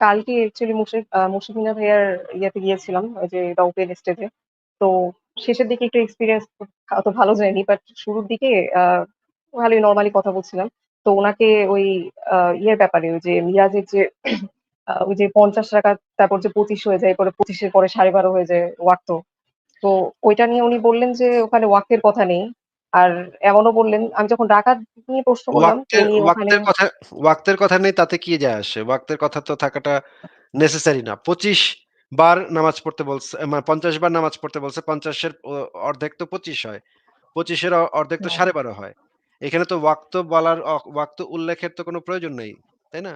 কালকে অ্যাকচুয়ালি মুশরিক আ মুশরিফিনা ভাইয়ার ইয়েতে গিয়েছিলাম ওই যে ওপেন স্টেজে। তো শেষের দিকে একটু এক্সপিরিয়েন্স অত ভালো যায়নি। বাট শুরুর দিকে ভালোই নর্মালি কথা বলছিলাম। তো ওনাকে ওই ইয়ের ব্যাপারে ওই যে মিরাজের যে ওই যে ৳৫০ তারপর যে ২৫ হয়ে যায়, পরে ২৫ এর পরে ১২.৫ হয়ে যায় ওয়াক্ত। তো ওইটা নিয়ে উনি বললেন যে ওখানে ওয়াক্তের কথা নেই। আর এমনও বললেন আমি যখন রাকাত নিয়ে প্রশ্ন করলাম ওয়াক্তের কথা ওয়াক্তের কথা নেই তাতে কি যায় আসে? ওয়াক্তের কথা তো থাকাটা নেসেসারি না। ২৫ বার নামাজ পড়তে বলছে মানে ৫০ বার নামাজ পড়তে বলছে। ৫০ এর অ অর্ধেক তো ২৫ হয়। পঁচিশের অর্ধেক তো সাড়ে বারো হয়। এখানে তো ওয়াক্ত বলার ওয়াক্ত উল্লেখের তো কোনো প্রয়োজন নেই। তাই না?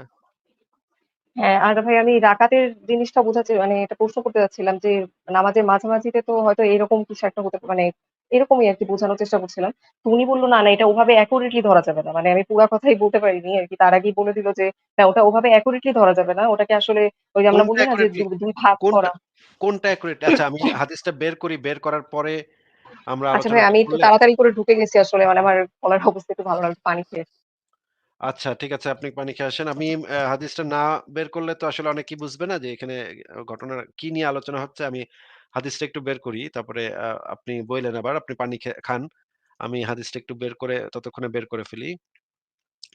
হ্যাঁ, আর ভাই আমি রাকাতের জিনিসটা বোঝাচ্ছি মানে এটা প্রশ্ন করতে চাচ্ছিলাম যে নামাজের মাঝামাঝিতে তো হয়তো এরকম কিছু একটা হতে মানে এরকমই আর কি বোঝানোর চেষ্টা করছিলাম। তো উনি বলল, "না, না এটা ওভাবে অ্যাকুরেটলি ধরা যাবে না।" মানে আমি পুরা কথাই বলতে পারিনি আরকি। তার আগেই বলে দিল যে, "না ওটা ওভাবে অ্যাকুরেটলি ধরা যাবে না। ওটাকে আসলে ওই যে আমরা বলি না যে দু অ্যাকুরেটলি ২ ভাগ করা।" কোনটা অ্যাকুরেট? আচ্ছা আমি হাদিসটা বের করি। বের করার পরে আমরা আচ্ছা ভাই আমি একটু তাড়াতাড়ি করে ঢুকে গেছি আসলে মানে আমার গলার অবস্থা একটু ভালো না। পানি খেয়ে আচ্ছা ঠিক আছে আপনি পানি খেয়ে আসেন। আমি হাদিসটা না বের করলে তো আসলে অনেকেই বুঝবে না যে এখানে আ ঘটনা কি নিয়ে আলোচনা হচ্ছে। আমি হাদিসটা একটু বের করি। তারপরে আপনি বইলেন আবার, আপনি পানি খান। আমি হাদিসটা একটু বের করে, ততক্ষণে বের করে ফেলি।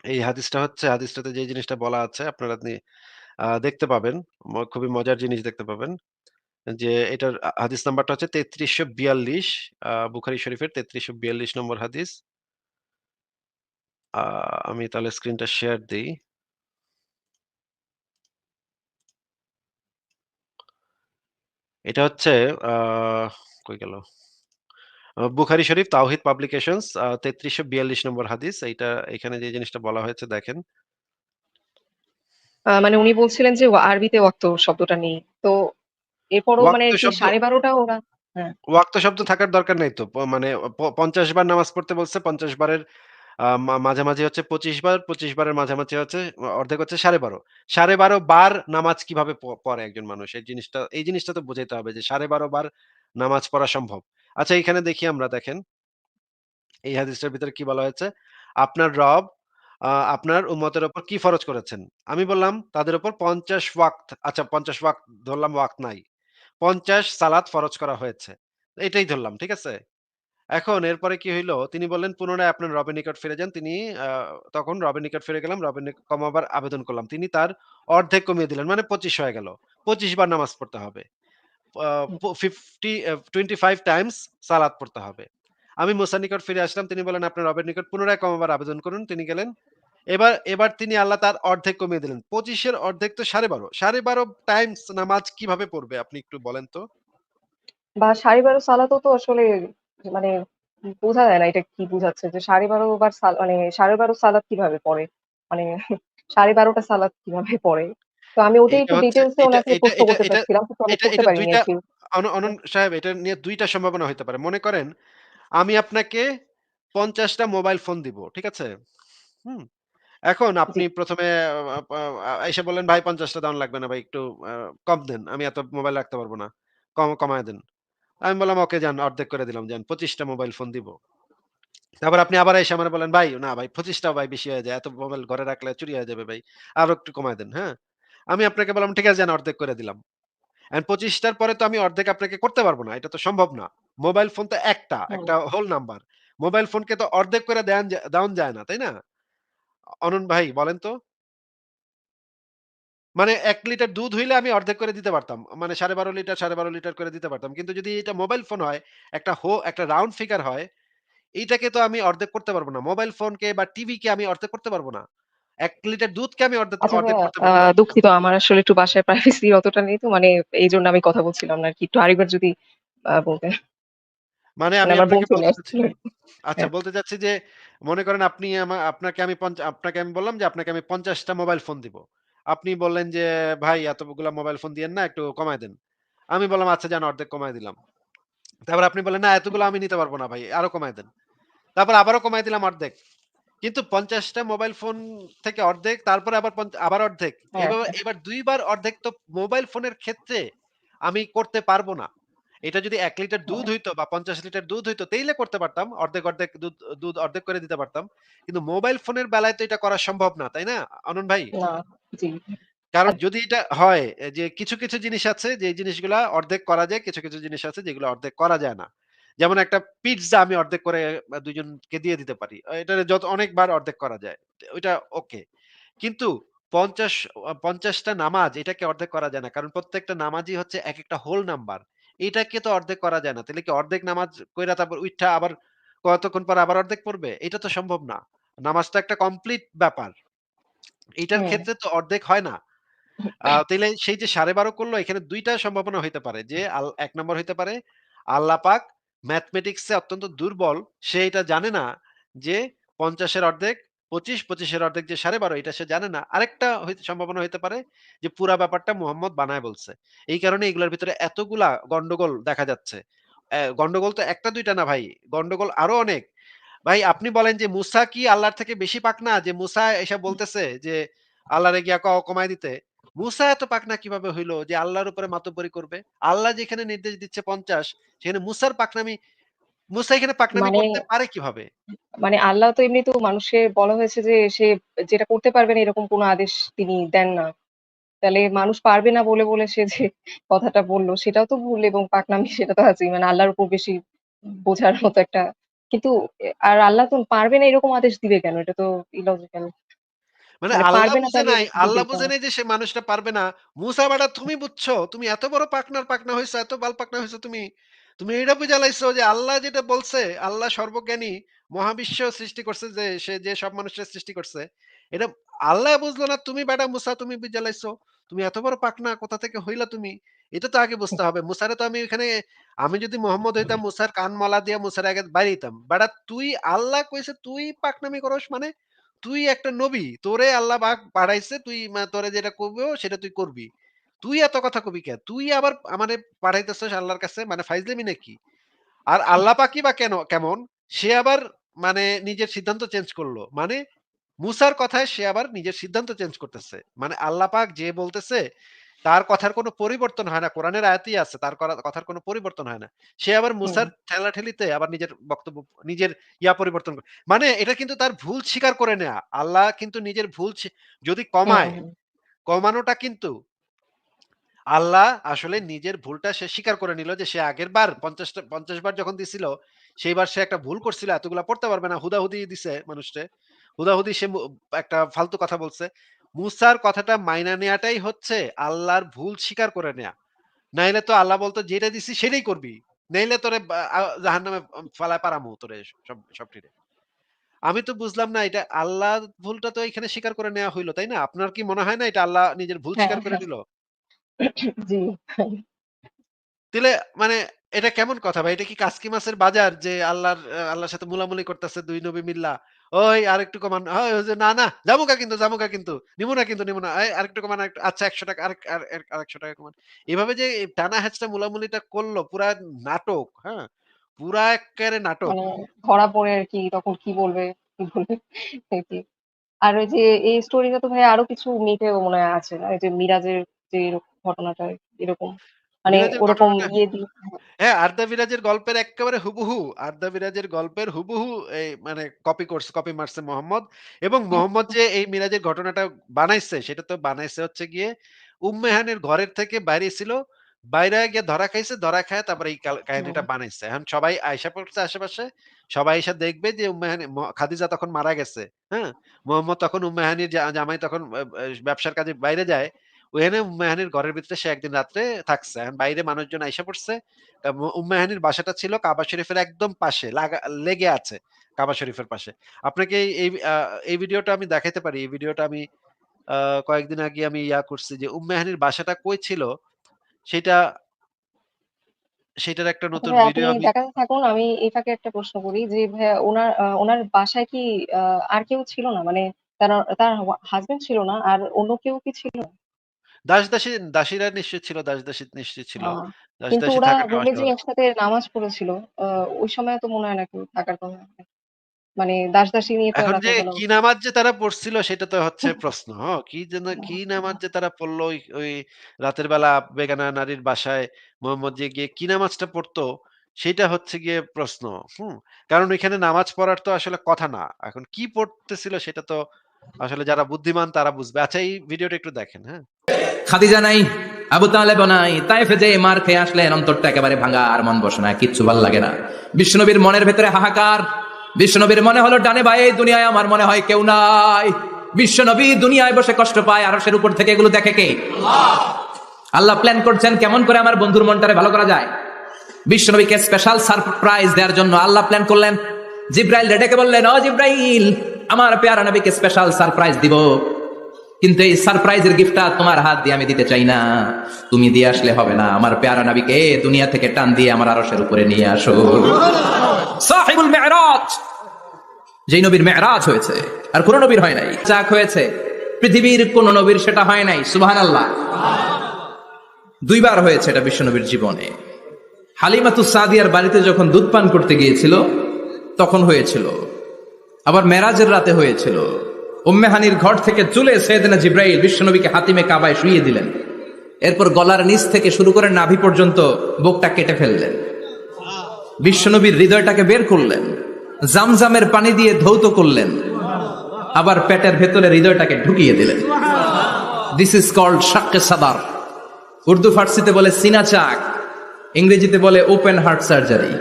এই হাদিসটা হচ্ছে, হাদিসটাতে যে জিনিসটা বলা আছে, আপনারা আপনি দেখতে পাবেন। খুবই মজার জিনিস দেখতে পাবেন। যে এটার হাদিস নাম্বারটা হচ্ছে তেত্রিশশো বিয়াল্লিশ বুখারি শরীফের ৩৩৪২ নম্বর হাদিস। আমি তাহলে স্ক্রিনটা শেয়ার দেই। এটা হচ্ছে কই গেল? বুখারী শরীফ তাওহিদ পাবলিকেশনস আ ৩৩৪২ নম্বর হাদিস। এইটা এখানে যে জিনিসটা বলা হয়েছে দেখেন। আ মানে উনি বলছিলেন যে ওয়া আরবিতে ওয়াক্ত শব্দটা নেই। তো এরপরও মানে ওয়াক্ত শব্দ ১২.৫ ওরা হ্যাঁ। ওয়াক্ত শব্দ থাকার দরকার নাই তো। প মানে প ৫০ বার নামাজ পড়তে বলছে। ৫০ বারের মাঝামাঝি হচ্ছে ২৫ বার, ২৫ বারের মাঝামাঝি হচ্ছে অর্ধেক হচ্ছে ১২.৫ ১২.৫ বার নামাজ কীভাবে পড়ে একজন মানুষ? এই জিনিসটা এই জিনিসটা তো বুঝাইতে হবে যে ১২.৫ বার নামাজ পড়া সম্ভব। আচ্ছা এইখানে দেখি আমরা দেখেন। এই হাদিসটার ভিতরে কি বলা হয়েছে? আপনার রব আপনার উম্মতের উপর কি ফরজ করেছেন? আমি বললাম তাদের উপর ৫০ ওয়াক্ত আচ্ছা ৫০ ওয়াক্ত ধরলাম ওয়াক্ত নাই। ৫০ সালাত ফরজ করা হয়েছে। এটাই ধরলাম। ঠিক আছে? এখন এরপরে কি হইল? তিনি বললেন, "পুনরায় আপনার রবের নিকট ফিরে যান।" তিনি আ তখন রবের নিকট ফিরে গেলাম। রবের কমাবার আবেদন করলাম। তিনি তার অর্ধেক কমিয়ে দিলেন। মানে ২৫ হয়ে গেল। ২৫ বার নামাজ পড়তে হবে। আ হুম। প 50 অ্যা 25 টাইমস সালাত পড়তে হবে। আমি মুসার নিকট ফিরে আসলাম। তিনি বললেন, "আপনার রবের নিকট পুনরায় কমাবার আবেদন করুন।" তিনি গেলেন। এবার এবার তিনি আল্লাহ তার অর্ধেক কমিয়ে দিলেন। ২৫ এর অর্ধেক তো ১২.৫ ১২.৫ টাইমস নামাজ কীভাবে পড়বে আপনি একটু বলেন তো? বা ১২.৫ সালাতও তো আসলে মানে বোঝা যায় না এটা কি বুঝাচ্ছে যে ১২.৫ বার সাল মানে ১২.৫ সালাত কীভাবে পড়ে? মানে ১২.৫ টা সালাত কীভাবে পড়ে? তো আমি ওটাই একটু উনাকে এটা প্রশ্ন করতে চাচ্ছিলাম। কিন্তু আমি করতে পারিনি টা আরকি। অন অনন সাহেব এটা নিয়ে ২ টা সম্ভাবনা হইতে পারে। মনে করেন আমি আপনাকে ৫০ টা মোবাইল ফোন দিব। ঠিক আছে? হুম? এখন আপনি ১ম এ আ আ আ আইসা বললেন, "ভাই ৫০ টা দেওয়ান লাগবে না ভাই একটু কম দেন। আমি এত মোবাইল রাখতে পারব না। কম কমায় দেন।" আমি বললাম, "ওকে যান অর্ধেক করে দিলাম। যান ২৫ টা মোবাইল ফোন দিব।" তারপর আপনি আবার আইসা আমারে বলেন, "ভাই না ভাই ২৫ টাও ভাই বেশি হয়ে যায়। এত মোবাইল ঘরে রাখলে চুরি হয়ে যাবে ভাই। আরও একটু কমায় দেন।" হ্যাঁ? আমি আপনাকে বললাম, "ঠিক আছে যান অর্ধেক করে দিলাম।" ২৫ পরে তো আমি অর্ধেক আপনাকে করতে পারব না। এটা তো সম্ভব না। মোবাইল ফোন তো একটা, একটা হোল নাম্বার। মোবাইল ফোনকে তো অর্ধেক করে দেয়ান যা দেওয়ান যায় না, তাই না? অনন ভাই বলেন তো? মানে ১ লিটার দুধ হইলে আমি অর্ধেক করে দিতে পারতাম। মানে ১২.৫ লিটার, ১২.৫ লিটার করে দিতে পারতাম। কিন্তু যদি এটা মোবাইল ফোন হয়, একটা হো একটা রাউন্ড ফিগার হয়, এইটাকে তো আমি অর্ধেক করতে পারব না। মোবাইল ফোনকে বা টিভিকে আমি অর্ধেক করতে পারব না। ১ লিটার দুধকে আমি অর্ধেক আচ্ছা অর্ধেক করতে আ পারব না। দুঃখিত আমার আসলে একটু বাসায় প্রাইভেসি অতটা নেই তো মানে এইজন্য আমি কথা বলছিলাম না আরকি। একটু আরেকবার যদি আ বলতেন। মানে মানে আমি আমার বোন আপনাকে চলে বলতে চাচ্ছি আসছিল আচ্ছা হ্যাঁ। বলতে চাচ্ছি যে, মনে করেন আপনি আমা আপনাকে আমি পঞ্চা আপনাকে আমি বললাম যে, আপনাকে আমি ৫০ টা মোবাইল ফোন দিব। আপনি বললেন যে, "ভাই এতগুলা মোবাইল ফোন দিয়েন না, একটু কমায় দেন।" আমি বললাম, "আচ্ছা যান অর্ধেক কমায় দিলাম।" তারপর আপনি বললেন, "না এতগুলো আমি নিতে পারব না ভাই, আরও কমায় দেন।" তারপর আবারও কমায় দিলাম অর্ধেক। কিন্তু পঞ্চাশটা মোবাইল ফোন থেকে অর্ধেক, তারপরে আবার আবার অর্ধেক। হ্যাঁ। এবার দুইবার অর্ধেক তো মোবাইল ফোনের ক্ষেত্রে আমি করতে পারব না। এটা যদি এক লিটার দুধ হ্যাঁ। হইতো বা ৫০ লিটার দুধ হইতো তাইলে করতে পারতাম। অর্ধেক, অর্ধেক দুধ দুধ অর্ধেক করে দিতে পারতাম। কিন্তু মোবাইল ফোনের বেলায় তো এটা করা সম্ভব না, তাই না? অনন ভাই? জি। কারণ। যদি এটা হয় যে কিছু, কিছু জিনিস আছে যে জিনিসগুলা অর্ধেক করা যায়, কিছু, কিছু জিনিস আছে যেগুলো অর্ধেক করা যায় না। যেমন একটা পিজ্জা আমি অর্ধেক করে আ ২ জনকে দিয়ে দিতে পারি। আ এটারে যত অনেকবার অর্ধেক করা যায়। ওইটা ওকে। কিন্তু ৫০ আ ৫০ টা নামাজ এটাকে অর্ধেক করা যায় না। কারণ প্রত্যেকটা নামাজই হচ্ছে একেকটা হোল নাম্বার। এটাকে তো অর্ধেক করা যায় না। তাইলে কি অর্ধেক নামাজ কইরা তারপর উইঠা আবার কতক্ষণ পর আবার অর্ধেক পড়বে? এটা তো সম্ভব না। নামাজটা একটা কমপ্লিট ব্যাপার। এইটার হুম। ক্ষেত্রে তো অর্ধেক হয় না। তাইলে সেই যে ১২.৫ করল এখানে ২ টা সম্ভাবনা হইতে পারে যে ১ নম্বর হইতে পারে আল্লাহ পাক ম্যাথমেটিক্স অত্যন্ত দুর্বল। সে এটা জানে না যে ৫০ এর অর্ধেক ২৫, ২৫ এর অর্ধেক যে ১২.৫ এটা সে জানে না। আরেকটা সম্ভাবনা হইতে পারে যে পুরা ব্যাপারটা মুহাম্মদ বানায় বলছে। এই কারণে এগুলোর ভিতরে এতগুলা গন্ডগোল দেখা যাচ্ছে। গন্ডগোল তো একটা দুইটা না ভাই। গন্ডগোল আরও অনেক। ভাই আপনি বলেন যে মুসা কি আল্লাহর থেকে বেশি পাকনা? যে মুসা এসে বলতেছে যে আল্লাহরে গিয়া কমায় দিতে। মুসা এত পাকনা কীভাবে হইল যে আল্লাহর উপরে মাতব্বরি করবে? আল্লাহ যেখানে নির্দেশ দিচ্ছে ৫০ সেখানে মুসার পাকনামি মুসা এখানে পাকনামি মানে করতে পারে কীভাবে? মানে আল্লাহ তো এমনিতেও মানুষকে বলা হয়েছে যে সে যেটা করতে পারবে না এরকম কোনো আদেশ তিনি দেন না। তাহলে মানুষ পারবে না বলে, বলে সে যে কথাটা বলল সেটাও তো ভুল এবং পাকনামি সেটা তো আছেই। মানে আল্লাহর উপর বেশি বোঝার মতো একটা কিন্তু আর আল্লাহ তো পারবে না এরকম আদেশ দিবে কেন? এটা তো ইলজিক্যাল। মানে মানে আল্লাহ বুঝে নাই, আল্লাহ বুঝে নাই যে সে মানুষটা পারবে না। মুসা বেটা তুমি বুঝছ? তুমি এত বড় পাকনার পাকনা হইছো, এত বাল পাকনা হইছো তুমি। তুমি এটা বুইঝা লাইছো যে আল্লাহ যেটা বলছে, আল্লাহ সর্বজ্ঞানী, মহাবিশ্ব সৃষ্টি করছে যে সে যে সব মানুষের সৃষ্টি করছে। এটা আল্লাহ বুঝলো না তুমি বেটা মুসা তুমি বুইঝা লাইছো। তুমি এত বড় পাকনা কোথা থেকে হইলা তুমি? এটা তো আগে বুঝতে হবে। মুসারে তো আমি এখানে আমি যদি মোহাম্মদ হইতাম মুসার কান মালা দিয়া মুসার আগে বাইরে দিতাম। বেটা তুই আল্লাহ কইছে তুই পাকনামি করস মানে? তুই একটা নবী। তোরে আল্লাহ পাক পাঠাইছে। তুই তোরে যেটা কইবো সেটা তুই করবি। তুই এত কথা কবি কে? তুই আবার আমারে পাঠাইতেছস আল্লাহর কাছে মানে ফাইজলামি নাকি? আর আল্লাহ পাকই বা কেন কেমন? সে আবার মানে নিজের সিদ্ধান্ত চেঞ্জ করল। মানে মুসার কথায় সে আবার নিজের সিদ্ধান্ত চেঞ্জ করতেছে। মানে আল্লাহ পাক যে বলতেছে তার কথার কোনো পরিবর্তন হয় না। কোরআনের আয়াতেই আছে। তার কথার কোনো পরিবর্তন হয় না। সে আবার মুসার ঠেলাঠেলিতে আবার নিজের বক্তব্য নিজের ইয়া পরিবর্তন করে। মানে এটা কিন্তু তার ভুল স্বীকার করে নেয়া। আল্লাহ কিন্তু নিজের ভুল যদি কমায়, কমানোটা কিন্তু আল্লাহ আসলে নিজের ভুলটা সে স্বীকার করে নিল যে সে আগের বার ৫০ টা ৫০ বার যখন দিছিল, সেইবার সে একটা ভুল করছিল। এতগুলা পড়তে পারবে না। হুদাহুদি দিছে মানুষরে। হুদাহুদি সে একটা ফালতু কথা বলছে। মুসার কথাটা মাইনা নেয়াটাই হচ্ছে আল্লাহর ভুল স্বীকার করে নেয়া। নাইলে তো আল্লাহ বলত যেটা দিছি সেটাই করবি। নাইলে তোরে জাহান্নামে আম ফালায় পারামু তোরে সব সবটিরে। আমি তো বুঝলাম না এটা আল্লাহ ভুলটা তো এখানে স্বীকার করে নেয়া হইল তাই না? আপনার কি মনে হয় না এটা আল্লাহ নিজের ভুল হ্যাঁ, স্বীকার করে হ্যাঁ। নিল? জি। তাইলে মানে এটা কেমন কথা ভাই? এটা কি কাসকি মাছের বাজার যে আল্লাহর আল্লাহর সাথে মুলামুলি করতেছে দুই নবী মিল্লা। ওই আরেকটু কমান। না, না জামুকা কিন্তু, জামুকা কিন্তু। নিমু না কিন্তু, নিমু না। এই আরেকটু কমান আচ্ছা ৳১০০ আরেক আর আর ৳১০০ কমান। এভাবে যে টানা হেঁচড়া মুলামুলিটা করল পুরা নাটক, হ্যাঁ? পুরা এক্কারে নাটক। মানে ধরা পড়ে আরকি তখন কি বলবে, কি বলবে আর ওই যে এই স্টোরিটা তো ভাই আরও কিছু মিথেও মনে হয় আছে? এই যে মিরাজের যে ঘটনাটা এরকম মানে ওরকম ইয়ে দিয়ে হ্যাঁ, আরদা বিরাজের গল্পের এক্কেবারে হুবহু, আরদা বিরাজের গল্পের হুবহু এই মানে কপি করছে, কপি মারছে মোহাম্মদ। এবং মোহাম্মদ যে এই মিরাজের ঘটনাটা বানাইছে, সেটা তো বানাইছে হচ্ছে গিয়ে উম্মে হানির ঘরের থেকে বাইরে ছিল। বাইরে গিয়ে ধরা খাইছে, ধরা খায় তারপরে এই কাহিনীটা বানাইছে। এখন সবাই আয়সা পড়ছে আশেপাশে। সবাই এসে দেখবে যে উম্মে হানি ম খাদিজা তখন মারা গেছে। হ্যাঁ? মোহাম্মদ তখন উম্মে হানির জা জামাই তখন ব্যবসার কাজে বাইরে যায়। ওখানে উম্মে হানির ঘরের ভিতরে সে একদিন রাত্রে থাকছে। এখন বাইরে মানুষজন আইসা পড়ছে। আ ম উম্মে হানির বাসাটা ছিল কাবা শরীফের একদম পাশে লাগা আছে কাবা শরীফের পাশে। আপনাকে এই এই ভিডিওটা আমি দেখাইতে পারি। এই ভিডিওটা আমি কয়েকদিন আগে আমি ইয়া করছি যে উম্মে হানির বাসাটা কই ছিল সেটা সেইটার একটা নতুন ভিডিও আমি দেখাতে থাকুন। আমি এই ফাঁকে একটা প্রশ্ন করি যে ওনার আ উনার বাসায় কি আর কেউ ছিল না? মানে তার তার ওয়া হাসব্যান্ড ছিল না। আর অন্য কেউ কি ছিল? দাস-দাসী দাসীরা নিশ্চয়ই ছিল, দাস-দাসী নিশ্চয়ই ছিল। কিন্তু ওরা যে একসাথে নামাজ পড়েছিল, ওই সময় তো মনে হয় না কেউ থাকার কথা। মানে দাস-দাসী নিয়ে এখন যে কি নামাজ যে তারা পড়ছিল সেটা তো হচ্ছে প্রশ্ন। হ কি যেন কি নামাজ যে তারা পড়ল ওই ওই রাতের বেলা বেগানা নারীর বাসায় মোহাম্মদ যে গিয়ে কি নামাজটা পড়তো সেটা হচ্ছে গিয়ে প্রশ্ন। হুম? কারণ ওইখানে নামাজ পড়ার তো আসলে কথা না। এখন কি পড়তেছিল সেটা তো আসলে যারা বুদ্ধিমান, তারা বুঝবে। আচ্ছা এই ভিডিওটা একটু দেখেন হ্যাঁ। খাদিজা নাই, আবু তালেব নাই, তাইফে যে মার খেয়ে আসলেন, অন্তরটা একেবারে ভাঙা আর মন বসে না, কিচ্ছু ভালো লাগে না। বিষ্ণনবীর মনের ভেতরে হাহাকার। বিষ্ণনবীর মনে হলো, ডানে ভাই, এই দুনিয়ায় আমার মনে হয় কেউ নাই। বিশ্বনবী দুনিয়ায় বসে কষ্ট পায়, আরশের উপর থেকে এগুলো দেখে কে? আল্লাহ প্ল্যান করছেন, কেমন করে আমার বন্ধুর মনটারে ভালো করা যায়। বিশ্বনবীকে স্পেশাল সারপ্রাইজ দেওয়ার জন্য আল্লাহ প্ল্যান করলেন। জিব্রাইল ডেকে বললেন, ও জিব্রাইল আমার পেয়ারা নবীকে স্পেশাল সারপ্রাইজ দিব। কিন্তু এই সারপ্রাইজের গিফটটা তোমার হাত দিয়ে আমি দিতে চাই না। তুমি দিয়ে আসলে হবে না। আমার পেয়ারা নবীকে দুনিয়া থেকে টান দিয়ে আমার আরশের উপরে নিয়ে আসো। সাহিবুল মেরাজ! যেই নবীর মেরাজ হয়েছে, আর কোন নবীর হয় নাই। চাক হয়েছে, পৃথিবীর কোন নবীর সেটা হয় নাই, সুবহানাল্লাহ। দুইবার হয়েছে এটা বিশ্বনবীর জীবনে। হালিমাতু সাদিয়ার বাড়িতে যখন দুধ পান করতে গিয়েছিল, তখন হয়েছিল। আবার মেরাজের রাতে হয়েছিল। উম্মেহানির ঘর থেকে চলে সৈয়দনা জিব্রাইল বিশ্বনবীকে হাতিমে কাবায় শুইয়ে দিলেন। এরপর গলার নিচ থেকে শুরু করে নাভি পর্যন্ত বুকটা কেটে ফেললেন। বিশ্বনবীর হৃদয়টাকে বের করলেন। জামজামের পানি দিয়ে ধৌত করলেন। আবার পেটের ভেতরে হৃদয়টাকে ঢুকিয়ে দিলেন। দিস ইজ কল্ড শাক্কে সাদার। উর্দু ফার্সিতে বলে সিনা চাক। ইংরেজিতে বলে ওপেন হার্ট সার্জারি।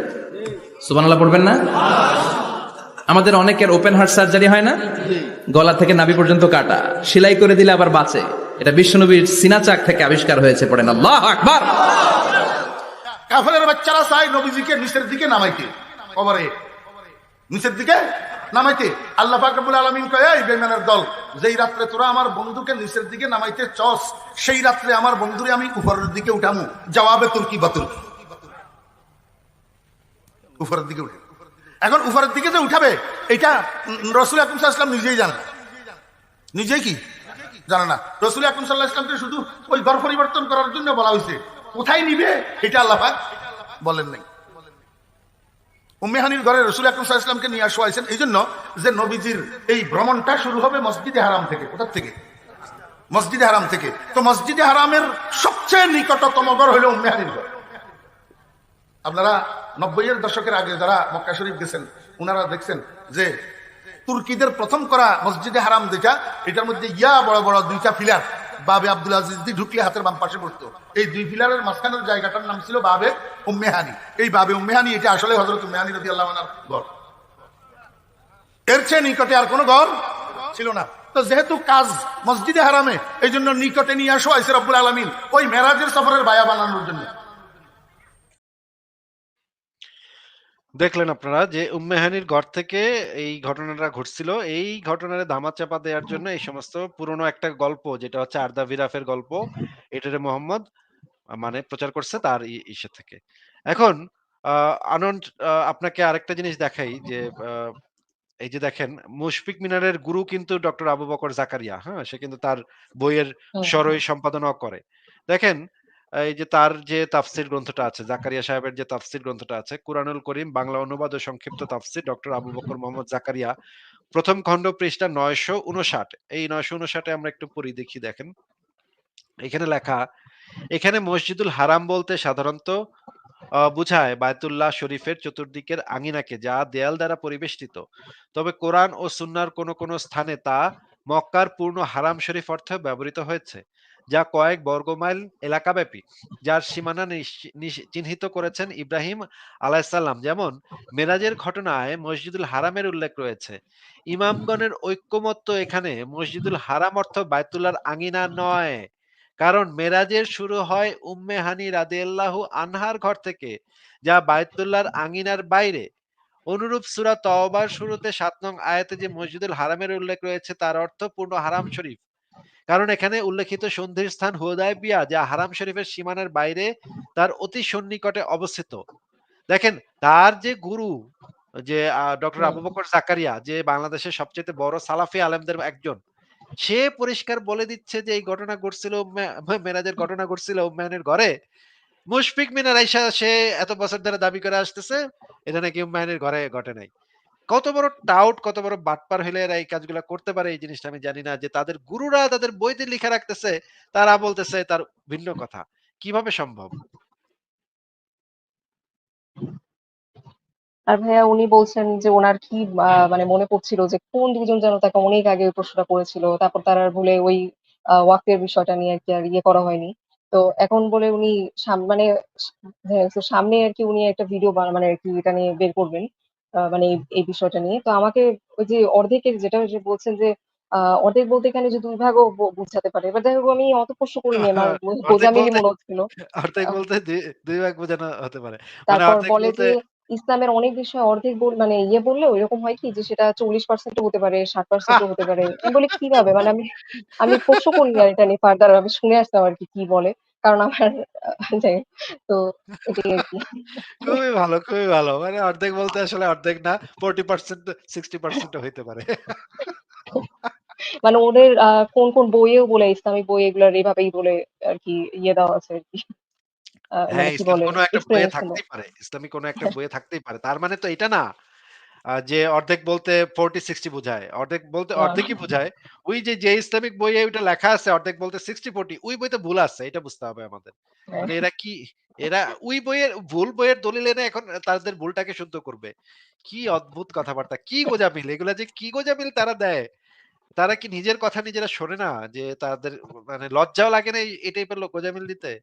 সুবহানাল্লাহ পড়বেন না? আমাদের অনেকের ওপেন হার্ট সার্জারি হয় না? গলা থেকে নাভি পর্যন্ত কাটা। সেলাই করে দিলে আবার বাঁচে। এটা বিশ্বনবীর সিনা চাক থেকে আবিষ্কার হয়েছে, পড়েন। আল্লাহ আকবার! কাফেলের বাচ্চারা চায় নবীজিকে নিচের দিকে নামাইতে। কবরে। নিচের দিকে নামাইতে। আল্লাহ পাক রব্বুল আলামিন কয়, এই বেঈমানের দল, যেই রাত্রে তোরা আমার বন্ধুকে নিচের দিকে নামাইতে চস, সেই রাত্রে আমার বন্ধুরে আমি উপরের দিকে উঠামু। জবাবে তোর কি বাতুল। উপরের দিকে উঠে। এখন উপরের দিকে যে উঠাবে, এটা রসুল আকরম সাল্লাম নিজেই জানে। নিজেই কি? জানে না। রসুল আকরম সাল্লাহ ইসলামকে শুধু ওই ঘর পরিবর্তন করার জন্য বলা হয়েছে। কোথায় নিবে এটা আল্লাহ পাক বলেন নাই। উম্মেহানির ঘরে রসুল আকরম সাল্লাহ ইসলামকে নিয়ে আসা হয়েছেন। এই জন্য যে নবীজির এই ভ্রমণটা শুরু হবে মসজিদে হারাম থেকে। কোথার থেকে? মসজিদে হারাম থেকে। তো মসজিদে হারামের সবচেয়ে নিকটতম ঘর হলো উম্মেহানির ঘর। আপনারা নব্বইয়ের দশকের আগে যারা মক্কা শরীফ গেছেন ওনারা দেখছেন যে তুর্কিদের প্রথম করা মসজিদে হারাম যেটা এটার মধ্যে ইয়া বড় বড় দুইটা ফিলার বাবে আব্দুল আজিজ ঢুকলে হাতের বাম পাশে পড়তো। এই দুই ফিলারের মাঝখানের জায়গাটার নাম ছিল বাবে উম্মেহানি এই বাবে উম্মেহানি এটা আসলে হজরত উম্মেহানি রবি আল্লাহ ঘর। এর চেয়ে নিকটে আর কোনো ঘর ছিল না। তো যেহেতু কাজ মসজিদে হারামে এই জন্য নিকটে নিয়ে আসো আইসে রব্বুল আলমিন। ওই মেরাজের সফরের বায়া বানানোর জন্য। দেখলেন আপনারা যে উম্মেহানির ঘর থেকে এই ঘটনাটা ঘটছিল। এই ঘটনার ধামাচাপা দেওয়ার জন্য এই সমস্ত পুরনো একটা গল্প যেটা হচ্ছে আর্দা বিরাফের গল্প এটারে মোহাম্মদ মানে প্রচার করছে তার ইসে থেকে। এখন আহ, আনন্দ আপনাকে আরেকটা জিনিস দেখাই যে আহ, এই যে দেখেন মুশফিক মিনারের গুরু কিন্তু ডক্টর আবু বকর জাকারিয়া হ্যাঁ সে কিন্তু তার বইয়ের। সরই সম্পাদনাও করে। দেখেন এই যে তার যে তাফসির গ্রন্থটা আছে, জাকারিয়া সাহেবের যে তাফসির গ্রন্থটা আছে, কুরআনুল করিম, বাংলা অনুবাদ ও সংক্ষিপ্ত তাফসির, ডক্টর আবু বকর মোহাম্মদ জাকারিয়া, প্রথম খণ্ড পৃষ্ঠা নয়শো উনষাট এই নয়শো উনষাটে আমরা একটু পড়ি, দেখি দেখেন। এখানে লেখা, এখানে মসজিদুল হারাম বলতে সাধারণত বুঝায় বায়তুল্লাহ শরীফের চতুর্দিকের আঙিনাকে যা দেয়াল দ্বারা পরিবেষ্টিত। তবে কোরআন ও সুন্নার কোন কোন স্থানে তা মক্কার পূর্ণ হারাম শরীফ অর্থে ব্যবহৃত হয়েছে। যা কয়েক বর্গমাইল এলাকাব্যাপী, যার সীমানা চিহ্নিত করেছেন ইব্রাহিম আলাইসাল্লাম যেমন, মেরাজের ঘটনায় মসজিদুল হারামের উল্লেখ রয়েছে। ইমামগণের ঐক্যমত্য এখানে মসজিদুল হারাম অর্থ বায়তুল্লার আঙিনা নয়। কারণ মেরাজের শুরু হয় উম্মে হানি রাদিয়াল্লাহু আনহার ঘর থেকে, যা বায়তুল্লাহর আঙিনার বাইরে। অনুরূপ সূরা তওবার শুরুতে সাত নং আয়াতে যে মসজিদুল হারামের উল্লেখ রয়েছে, তার অর্থ পূর্ণ হারাম শরীফ। কারণ এখানে উল্লেখিত সন্ধির স্থান হুদায়বিয়া যা হারাম শরীফের সীমানার বাইরে তার অতি সন্নিকটে অবস্থিত। দেখেন তার যে গুরু যে ডক্টর আবু বকর জাকারিয়া যে বাংলাদেশের সবচেয়ে বড় সালাফি আলেমদের একজন সে পরিষ্কার বলে দিচ্ছে যে এই ঘটনা ঘটছিল মেরাজের ঘটনা ঘটছিল উম্মায়নের ঘরে। মুশফিক মিনার আইসা সে এত বছর ধরে দাবি করে আসতেছে এটা নাকি উম্মায়নের ঘরে ঘটে নাই। কত বড় টাউট কত বড় বাটপার হলে এরা এই কাজগুলো করতে পারে, এই জিনিসটা আমি জানি না। যে তাদের গুরুরা তাদের বইতে লিখে রাখতেছে, তারা বলতেছে তার ভিন্ন কথা। কীভাবে সম্ভব? আর ভাইয়া উনি বলছেন যে ওনার কি মানে মনে পড়ছিল যে কোন দুজন যেন তাকে অনেক আগে ওই প্রশ্নটা করেছিল, তারপর তার আর বলে ওই ওয়াক্তের বিষয়টা নিয়ে আর কি আর ইয়ে করা হয়নি। তো এখন বলে উনি মানে হ্যাঁ সামনে আর কি উনি একটা ভিডিও মানে আর কি এটা নিয়ে বের করবেন। মানে এই বিষয়টা নিয়ে। তো আমাকে ওই যে অর্ধেকের যেটা বলছেন যে আহ, অর্ধেক বলতে এখানে যে দুই ভাগও বুঝাতে পারে। এবার হোক আমি অত প্রশ্ন করিনি আমার অর্ধেক গোজামিলি মনে হচ্ছিল। অর্ধেক বলতে দুই ভাগ বোঝানো হতে পারে। মানে তারপর বলে যে ইসলামের অনেক বিষয় অর্ধেক বল মানে ইয়ে বললে ওইরকম হয় কি যে সেটা চল্লিশ পার্সেন্টও হতে পারে ষাট পার্সেন্টও হতে পারে। আমি বলি কীভাবে? মানে আমি আমি প্রশ্ন করিনি আর এটা নিয়ে ফার্দার আমি শুনে আসতাম আর কি কি বলে। কারণ আমার তো এটাই আর কি। খুবই ভালো খুবই ভালো। মানে অর্ধেক বলতে আসলে অর্ধেক না ফোরটি পার্সেন্ট সিক্সটি পার্সেন্ট হইতে পারে। মানে ওদের কোন কোন বইয়েও বলে ইসলামিক বই এগুলার এভাবেই বলে আর কি ইয়ে দেওয়া আছে আর কি। মানে হ্যাঁ কোনো একটা বইয়ে থাকতেই পারে ইসলামিক কোনো একটা বইয়ে থাকতেই পারে। তার মানে তো এটা না যে অর্ধেক বলতে ফোরটি সিক্সটি বোঝায়। অর্ধেক বলতে অর্ধেকই বোঝায়। ওই যে যে ইসলামিক বইয়ে ওইটা লেখা আছে অর্ধেক বলতে সিক্সটি ফোরটি ওই বইতে ভুল আছে এটা বুঝতে হবে আমাদের। মানে এরা কি এরা ওই বইয়ের ভুল বইয়ের দলিল এনে এখন তাদের ভুলটাকে শুদ্ধ করবে। কি অদ্ভুত কথাবার্তা কি গোজামিল এগুলা যে কি গোজামিল তারা দেয়। তারা কি নিজের কথা নিজেরা শোনে না যে তাদের মানে লজ্জাও লাগে না এই- টাইপের লোক গোজামিল দিতে?